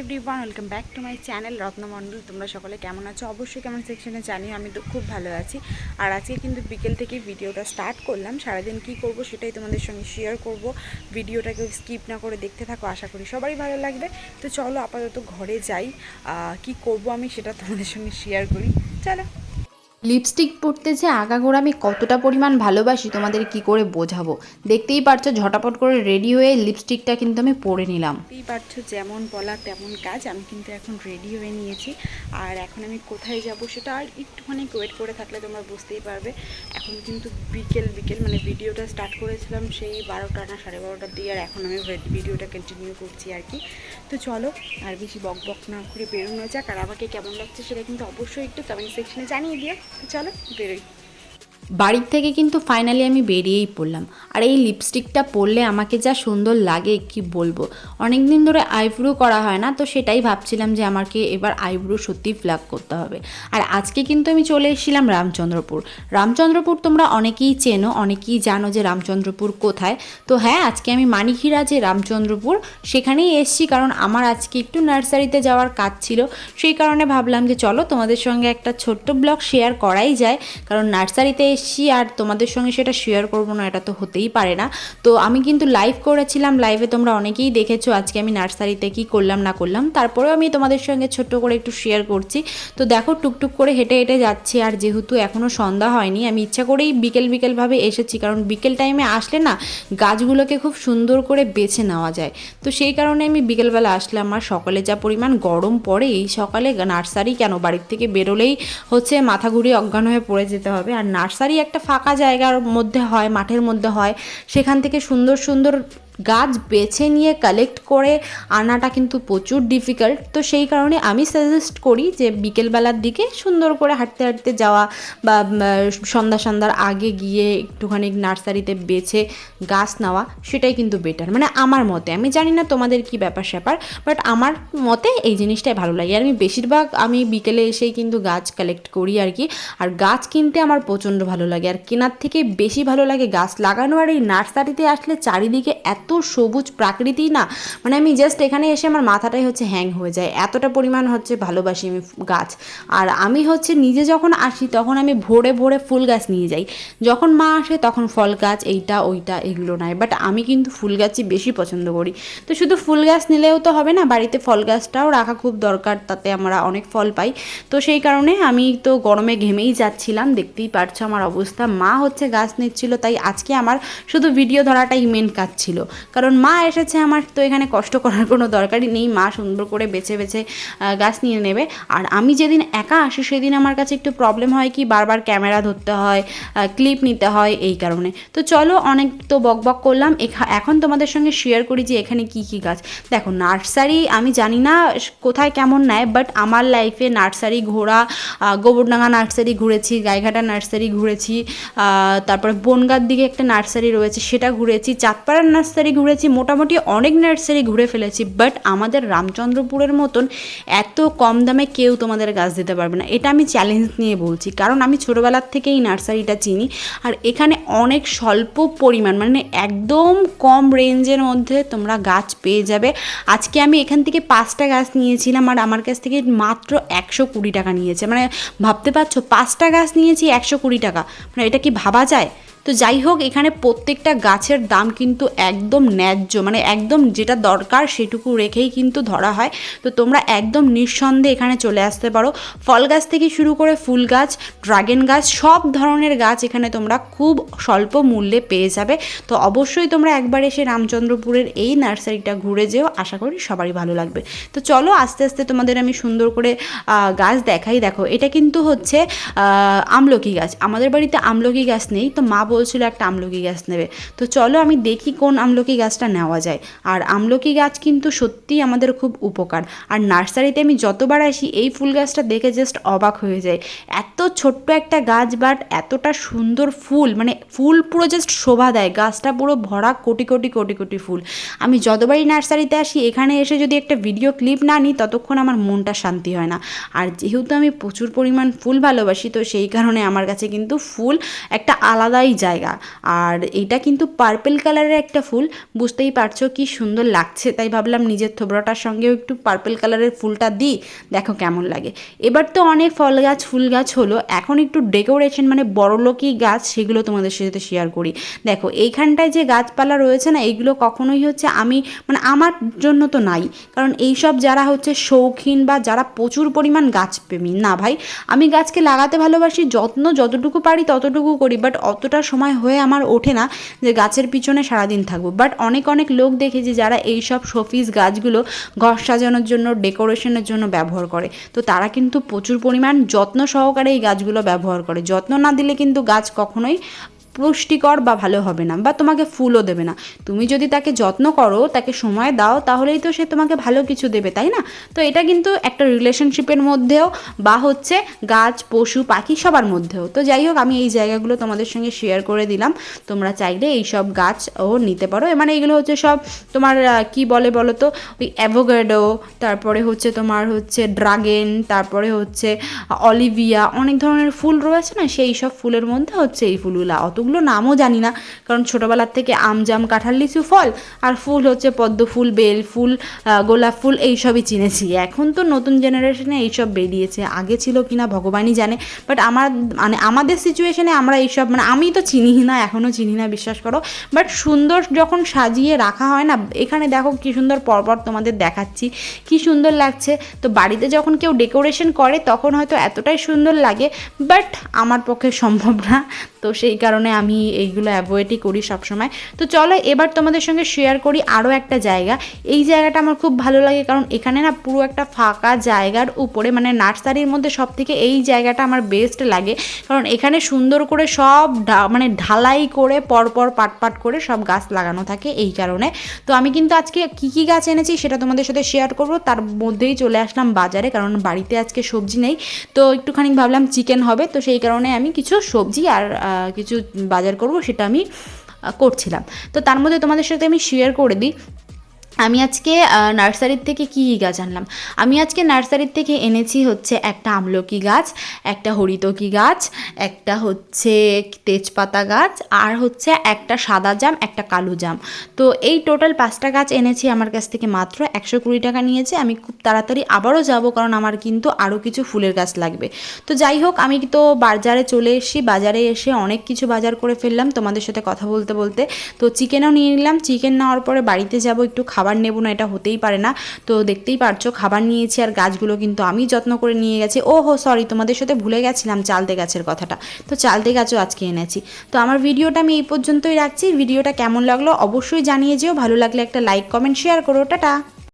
Everyone welcome back to my channel Ratna Mondal তোমরা সকলে কেমন আছো? অবশ্যই কেমন সেকশনে জানিও, আমি তো খুব ভালো আছি। আর আজকে কিন্তু বিকেল থেকে ভিডিওটা স্টার্ট করলাম। সারাদিন কি করব সেটাই তোমাদের সঙ্গে শেয়ার করব। ভিডিওটাকে স্কিপ না করে দেখতে থাকো, আশা করি সবারই ভালো লাগবে। তো চলো আপাতত ঘরে যাই। কি করব আমি সেটা তোমাদের সঙ্গে শেয়ার করি। চলো। লিপস্টিক পরতে যে আগাগোড়া আমি কতটা পরিমাণ ভালোবাসি তোমাদের কি করে বোঝাবো? দেখতেই পারছ ঝটাপট করে রেডি হয়ে লিপস্টিকটা কিন্তু আমি পরে নিলাম। বুঝতেই পারছ যেমন বলা তেমন কাজ, আমি কিন্তু এখন রেডি হয়ে নিয়েছি। আর এখন আমি কোথায় যাব সেটা আর একটুখানি ওয়েট করে থাকলে তোমরা বুঝতেই পারবে। এখন কিন্তু বিকেল বিকেল মানে ভিডিওটা স্টার্ট করেছিলাম সেই বারোটা না সাড়ে বারোটার দিয়ে, আর এখন আমি ভিডিওটা কন্টিনিউ করছি আর কি। তো চলো, আর বেশি বক বক না করে বেরোনো যাক। আর আমাকে কেমন লাগছে সেটা কিন্তু অবশ্যই একটু কমেন্ট সেকশনে জানিয়ে দিও। চলো বেরোই। বাড়ির থেকে কিন্তু ফাইনালি আমি বেরিয়েই পড়লাম। আর এই লিপস্টিকটা পরলে আমাকে যা সুন্দর লাগে, কি বলব? অনেক দিন ধরে আইব্রো করা হয় না, তো সেটাই ভাবছিলাম যে আমাকে এবার আইব্রো সত্যি ফ্ল্যাগ করতে হবে। আর আজকে কিন্তু আমি চলে এসেছিলাম রামচন্দ্রপুর। রামচন্দ্রপুর তোমরা অনেকেই চেনো, অনেকেই জানো যে রামচন্দ্রপুর কোথায়। তো হ্যাঁ আজকে আমি মানিকিরা যে রামচন্দ্রপুর, সেখানেই এসেছি কারণ আমার আজকে একটু নার্সারিতে যাওয়ার কাজ ছিল। সেই কারণে ভাবলাম যে চলো তোমাদের সঙ্গে একটা ছোট্ট ব্লগ শেয়ার করাই যায়। কারণ নার্সারিতে এসেছি আর তোমাদের সঙ্গে সেটা শেয়ার করব না, এটা তো হতেই পারে না। তো আমি কিন্তু লাইভ করেছিলাম লাইভে তোমরা অনেকেই দেখেছ, আজকে আমি নার্সারিতে কি করলাম, না করলাম। তারপরেও আমি তোমাদের সঙ্গে ছোট্ট করে একটু শেয়ার করছি। তো দেখো, টুকটুক করে হেঁটে হেঁটে যাচ্ছি, আর যেহেতু এখনও সন্ধ্যা হয়নি, আমি ইচ্ছা করেই বিকেল বিকেলভাবে এসেছি, কারণ বিকেল টাইমে আসলে না, গাছগুলোকে খুব সুন্দর করে বেছে নেওয়া যায়। তো সেই কারণে আমি বিকেলবেলা আসলাম, আর সকালে যা পরিমাণ গরম পড়ে, এই সকালে নার্সারি কেন? বাড়ির থেকে বেরোলেই হচ্ছে মাথা ঘুরিয়ে অজ্ঞান হয়ে পড়ে যেতে হবে। আর নার্সারি একটা ফাঁকা জায়গার মধ্যে হয় মাঠের মধ্যে হয়। সেখান থেকে সুন্দর সুন্দর গাছ বেছে নিয়ে কালেক্ট করে আনাটা কিন্তু প্রচুর ডিফিকাল্ট তো সেই কারণে আমি সাজেস্ট করি যে বিকেলবেলার দিকে সুন্দর করে হাঁটতে হাঁটতে যাওয়া বা সন্ধ্যা সন্ধ্যার আগে গিয়ে একটুখানি নার্সারিতে বেছে গাছ নেওয়া সেটাই কিন্তু বেটার মানে আমার মতে, আমি জানি না তোমাদের কি ব্যাপার স্যাপার বাট আমার মতে এই জিনিসটাই ভালো লাগে। আর আমি বেশিরভাগ, আমি বিকেলে এসেই কিন্তু গাছ কালেক্ট করি আর কি। আর গাছ কিনতে আমার প্রচণ্ড ভালো লাগে। আর কেনার থেকে বেশি ভালো লাগে গাছ লাগানো। আর এই নার্সারিতে আসলে চারিদিকে এত সবুজ প্রাকৃতি না মানে আমি জাস্ট এখানে এসে আমার মাথাটাই হচ্ছে হ্যাং হয়ে যায়। এতটা পরিমাণ হচ্ছে ভালোবাসি আমি গাছ। আর আমি হচ্ছে নিজে যখন আসি, তখন আমি ভোরে ভোরে ফুল গাছ নিয়ে যাই। যখন মা আসে, তখন ফল গাছ, এইটা, ওইটা, এগুলো নয় বাট আমি কিন্তু ফুল গাছই বেশি পছন্দ করি। তো শুধু ফুল গাছ নিলেও তো হবে না, বাড়িতে ফল গাছটাও রাখা খুব দরকার, তাতে আমরা অনেক ফল পাই। তো সেই কারণে আমি তো গরমে ঘেমেই যাচ্ছিলাম, দেখতেই পারছ আমার অবস্থা। মা হচ্ছে গাছ নিচ্ছিল, তাই আজকে আমার শুধু ভিডিও ধরাটাই মেন কাজ ছিল। কারণ মা এসেছে আমার, তো এখানে কষ্ট করার কোনো দরকারই নেই। মা সুন্দর করে বেছে বেছে গাছ নিয়ে নেবে। আর আমি যেদিন একা আসি, সেদিন আমার কাছে একটু প্রবলেম হয় কি, বারবার ক্যামেরা ধরতে হয় ক্লিপ নিতে হয়, এই কারণে। তো চলো, অনেক তো বক বক করলাম। এখা- এখন তোমাদের সঙ্গে শেয়ার করি যে এখানে কি কি গাছ। দেখো নার্সারি আমি জানি না কোথায় কেমন নেয় বাট আমার লাইফে নার্সারি ঘোরা গোবরডাঙ্গা নার্সারি ঘুরেছি, গাইঘাটা নার্সারি ঘুরেছি তারপরে বনগার দিকে একটা নার্সারি রয়েছে, সেটা ঘুরেছি, চাঁদপাড়ার নার্সারি ঘুরেছি, মোটামুটি অনেক নার্সারি ঘুরে ফেলেছি বাট আমাদের রামচন্দ্রপুরের মতন এত কম দামে কেউ তোমাদের গাছ দিতে পারবে না। এটা আমি চ্যালেঞ্জ নিয়ে বলছি, কারণ আমি ছোটোবেলার থেকেই নার্সারিটা চিনি, আর এখানে অনেক স্বল্প পরিমাণ মানে একদম কম রেঞ্জের মধ্যে তোমরা গাছ পেয়ে যাবে। আজকে আমি এখান থেকে পাঁচটা গাছ নিয়েছিলাম, আর আমার কাছ থেকে মাত্র একশো কুড়ি টাকা নিয়েছে। মানে ভাবতে পারছ, পাঁচটা গাছ নিয়েছি একশো কুড়ি টাকা। মানে এটা কি ভাবা যায়? তো যাই হোক, এখানে প্রত্যেকটা গাছের দাম কিন্তু একদম ন্যায্য মানে একদম যেটা দরকার সেটুকু রেখেই কিন্তু ধরা হয়। তো তোমরা একদম নিঃসন্দেহে এখানে চলে আসতে পারো। ফল গাছ থেকে শুরু করে ফুল গাছ, ড্রাগন গাছ, সব ধরনের গাছ এখানে তোমরা খুব স্বল্প মূল্যে পেয়ে যাবে। তো অবশ্যই তোমরা একবার এসে রামচন্দ্রপুরের এই নার্সারিটা ঘুরে যেও, আশা করি সবারই ভালো লাগবে। তো চলো, আস্তে আস্তে তোমাদের আমি সুন্দর করে গাছ দেখাই। দেখো, এটা কিন্তু হচ্ছে আমলকি গাছ। আমাদের বাড়িতে আমলকি গাছ নেই, তো মা বলছিল একটা আমলকি গাছ নেবে। তো চলো আমি দেখি কোন আমলকি গাছটা নেওয়া যায়। আর আমলকি গাছ কিন্তু সত্যিই আমাদের খুব উপকার। আর নার্সারিতে আমি যতবার আসি, এই ফুল গাছটা দেখে জাস্ট অবাক হয়ে যায় এত ছোট্ট একটা গাছ বাট এতটা সুন্দর ফুল মানে ফুল পুরো জাস্ট শোভা দেয়। গাছটা পুরো ভরা কোটি কোটি কোটি কোটি ফুল। আমি যতবারই নার্সারিতে আসি, এখানে এসে যদি একটা ভিডিও ক্লিপ না নিই, ততক্ষণ আমার মনটা শান্তি হয় না। আর যেহেতু আমি প্রচুর পরিমাণ ফুল ভালোবাসি, তো সেই কারণে আমার কাছে কিন্তু ফুল একটা আলাদাই জায়গা। আর এটা কিন্তু পার্পেল কালারের একটা ফুল। বুঝতেই পারছ কি সুন্দর লাগছে। তাই ভাবলাম নিজের থোবড়াটার সঙ্গেও একটু পার্পেল কালারের ফুলটা দিই। দেখো কেমন লাগে। এবার তো অনেক ফল গাছ, ফুল গাছ হলো। এখন একটু ডেকোরেশন মানে বড়লোকি গাছ, সেগুলো তোমাদের সাথে শেয়ার করি। দেখো, এইখানটায় যে গাছপালা রয়েছে না এইগুলো কখনোই হচ্ছে আমি মানে আমার জন্য তো নাই। কারণ এইসব যারা হচ্ছে শৌখিন বা যারা প্রচুর পরিমাণ গাছপ্রেমী না ভাই। আমি গাছকে লাগাতে ভালোবাসি, যত্ন যতটুকু পারি ততটুকু করি বাট অতটা সময় হয়ে আমার ওঠে না যে গাছের পিছনে সারাদিন থাকব। বাট অনেক অনেক লোক দেখেছি যারা এই সব শোফিস গাছগুলো ঘর সাজানোর জন্য, ডেকোরেশনের জন্য ব্যবহার করে। তো তারা কিন্তু প্রচুর পরিমাণ যত্ন সহকারে এই গাছগুলো ব্যবহার করে। যত্ন না দিলে কিন্তু গাছ কখনোই পুষ্টিকর বা ভালো হবে না, বা তোমাকে ফুলও দেবে না। তুমি যদি তাকে যত্ন করো, তাকে সময় দাও, তাহলেই তো সে তোমাকে ভালো কিছু দেবে, তাই না? তো এটা কিন্তু একটা রিলেশনশিপের মধ্যেও, বা হচ্ছে গাছ, পশু, পাখি সবার মধ্যেও। তো যাই হোক, আমি এই জায়গাগুলো তোমাদের সঙ্গে শেয়ার করে দিলাম। তোমরা চাইলে এই সব গাছ ও নিতে পারো। মানে এগুলো হচ্ছে সব তোমার কি বলে বলো তো ওই অ্যাভোগাডো তারপরে হচ্ছে তোমার হচ্ছে ড্রাগন তারপরে হচ্ছে অলিভিয়া অনেক ধরনের ফুল রয়েছে না? সেই সব ফুলের মধ্যে হচ্ছে এই ফুলগুলো। অতগুলো নামও জানি না। কারণ ছোটোবেলার থেকে আম, জাম, কাঁঠাল, লিচু ফল আর ফুল হচ্ছে পদ্ম ফুল, বেল ফুল গোলাপ ফুল এইসবই চিনেছি। এখন তো নতুন জেনারেশনে এইসব বেরিয়েছে। আগে ছিল কিনা ভগবানই জানে। বাট আমার মানে আমাদের সিচুয়েশনে আমরা এইসব মানে আমি তো চিনি না এখনও চিনি না, বিশ্বাস করো। বাট সুন্দর যখন সাজিয়ে রাখা হয় না, এখানে দেখো কি সুন্দর পরপর তোমাদের দেখাচ্ছি। কি সুন্দর লাগছে। তো বাড়িতে যখন কেউ ডেকোরেশন করে, তখন হয়তো এতটাই সুন্দর লাগে। বাট আমার পক্ষে সম্ভব না। তো সেই কারণে আমি এইগুলো অ্যাভয়েডই করি সবসময়। তো চলো এবার তোমাদের সঙ্গে শেয়ার করি আরও একটা জায়গা। এই জায়গাটা আমার খুব ভালো লাগে কারণ এখানে না পুরো একটা ফাঁকা জায়গার উপরে মানে নার্সারির মধ্যে সব থেকে এই জায়গাটা আমার বেস্ট লাগে। কারণ এখানে সুন্দর করে সব মানে ঢালাই করে পরপর পাট পাট করে সব গাছ লাগানো থাকে এই কারণে। তো আমি কিন্তু আজকে কী কী গাছ এনেছি সেটা তোমাদের সাথে শেয়ার করব। তার মধ্যেই চলে আসলাম বাজারে কারণ বাড়িতে আজকে সবজি নেই। তো একটুখানি ভাবলাম চিকেন হবে। তো সেই কারণে আমি কিছু সবজি আর কিছু বাজার করব সেটা আমি করছিলাম। তো তার মধ্যে তোমাদের সাথে আমি শেয়ার করে দিই। আমি আজকে নার্সারির থেকে কী কী গাছ আনলাম? আমি আজকে নার্সারির থেকে এনেছি হচ্ছে একটা আমলকি গাছ, একটা হরিতকি গাছ, একটা হচ্ছে তেজপাতা গাছ, আর হচ্ছে একটা সাদা জাম, একটা কালো জাম। তো এই টোটাল পাঁচটা গাছ এনেছি আমার কাছ থেকে মাত্র, একশো কুড়ি টাকা নিয়েছে। আমি খুব তাড়াতাড়ি আবারও যাব, কারণ আমার কিন্তু আরও কিছু ফুলের গাছ লাগবে। তো যাই হোক, আমি তো বাজারে চলে এসেছি, বাজারে এসে অনেক কিছু বাজার করে ফেললাম তোমাদের সাথে কথা বলতে বলতে। তো চিকেনও নিয়ে নিলাম চিকেন নেওয়ার পরে বাড়িতে যাব, একটু খাবার নেব না, এটা হতেই পারে না। তো দেখতেই পারছ, খাবার নিয়েছি আর গাছগুলো কিন্তু আমি যত্ন করে নিয়ে গেছি। ও হো সরি তোমাদের সাথে ভুলে গেছিলাম চালতে গাছের কথাটা। তো চালতে গাছও আজকে এনেছি। তো আমার ভিডিওটা আমি এই পর্যন্তই রাখছি। ভিডিওটা কেমন লাগল অবশ্যই জানিয়ে যেও। ভালো লাগলে একটা লাইক কমেন্ট শেয়ার করো। Ta ta!